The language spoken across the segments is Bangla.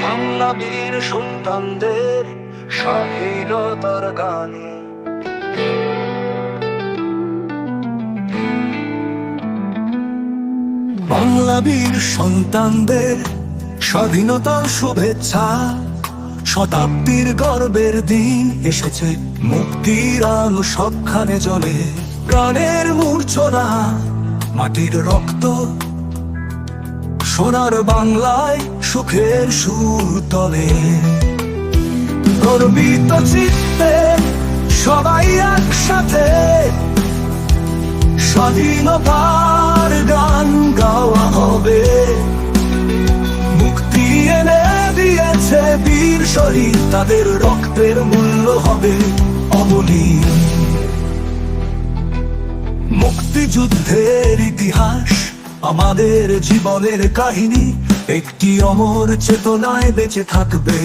বাংলা বীর সন্তানদের স্বাধীনতার গানে। বাংলা বীর সন্তানদের স্বাধীনতার শুভেচ্ছা শতাব্দীর গর্বের দিন এসেছে মুক্তির আলো জ্বলে প্রাণের মূর্ছনা, মাটির রক্ত সোনার বাংলায় সুখের সুর তলে। গর্বিত চিত্তে সবাই একসাথে স্বাধীনতার গান গাওয়া হবে। মুক্তি এনে দিয়েছে বীর শহীদ, তাদের রক্তের মূল্য হবে অমূল্য মুক্তিযুদ্ধের ইতিহাস আমাদের জীবনের কাহিনী একটি অমর চেতনায় বেঁচে থাকবে।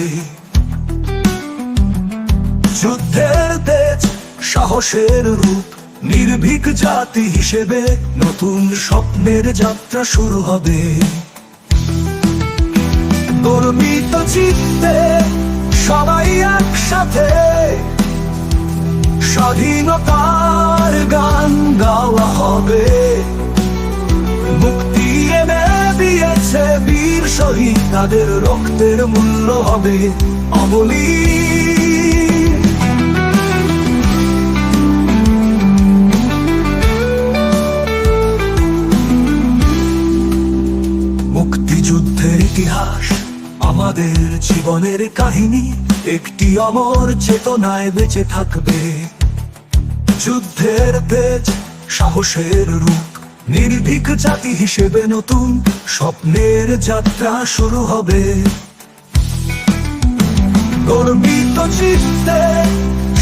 যুদ্ধের তেজ, সাহসের রূপ, নির্ভীক জাতি হিসেবে নতুন স্বপ্নের যাত্রা শুরু হবে। গর্বিত চিত্তে সবাই একসাথে স্বাধীনতার গান গাওয়া হবে। তাদের রক্তের মূল্য হবে অবলী মুক্তিযুদ্ধের ইতিহাস, আমাদের জীবনের কাহিনী, একটি অমর চেতনায় বেঁচে থাকবে। যুদ্ধের তেজ, সাহসের রূপ নির্ভীক জাতি হিসেবে নতুন স্বপ্নের যাত্রা শুরু হবে। গর্বিত চিত্তে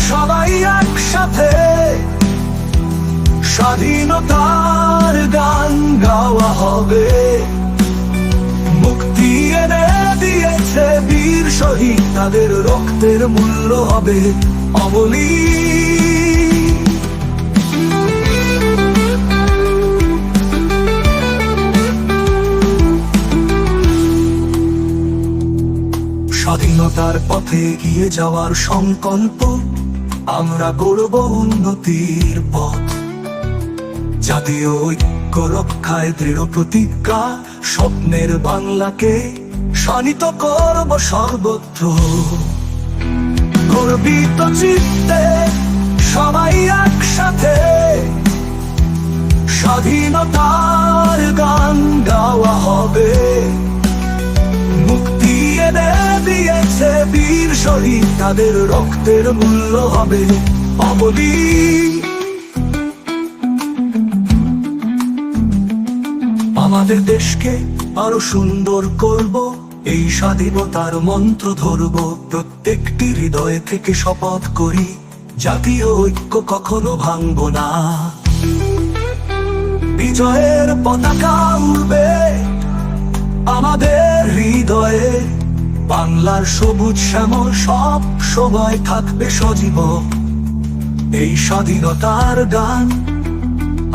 সবাই একসাথে স্বাধীনতার গান গাওয়া হবে। মুক্তি এনে দিয়েছে বীর শহীদ, তাদের রক্তের মূল্য হবে অবলী স্বাধীনতার পথে গিয়ে যাওয়ার সংকল্প, আমরা গড়ব উন্নতির পথ। জাতীয় ঐক্য রক্ষায় দৃঢ় প্রতিজ্ঞা, স্বপ্নের বাংলাকে শানিত করব সর্বত্র। গর্বিত চিত্তে সবাই একসাথে, স্বাধীনতার গান গাওয়া হবে। শহীদ তাদের রক্তের মূল্য হবে অবলী আমাদের দেশকে আরও সুন্দর করব, এই স্বাধীনতার মন্ত্র ধরব, প্রত্যেকটি হৃদয় থেকে শপথ করি, জাতীয় ঐক্য কখনো ভাঙব না। বিজয়ের পতাকা উড়বে আমাদের বাংলার সবুজ শ্যামল সব সময় থাকবে সজীব। এই স্বাধীনতার গান,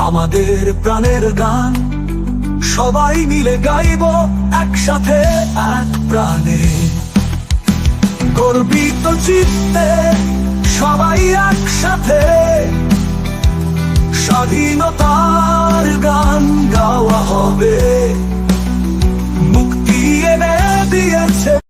আমাদের প্রাণের গান, সবাই মিলে গাইব একসাথে এক প্রাণে। গর্বিত চিত্তে সবাই একসাথে স্বাধীনতার গান গাওয়া হবে। মুক্তি এনে দিয়েছে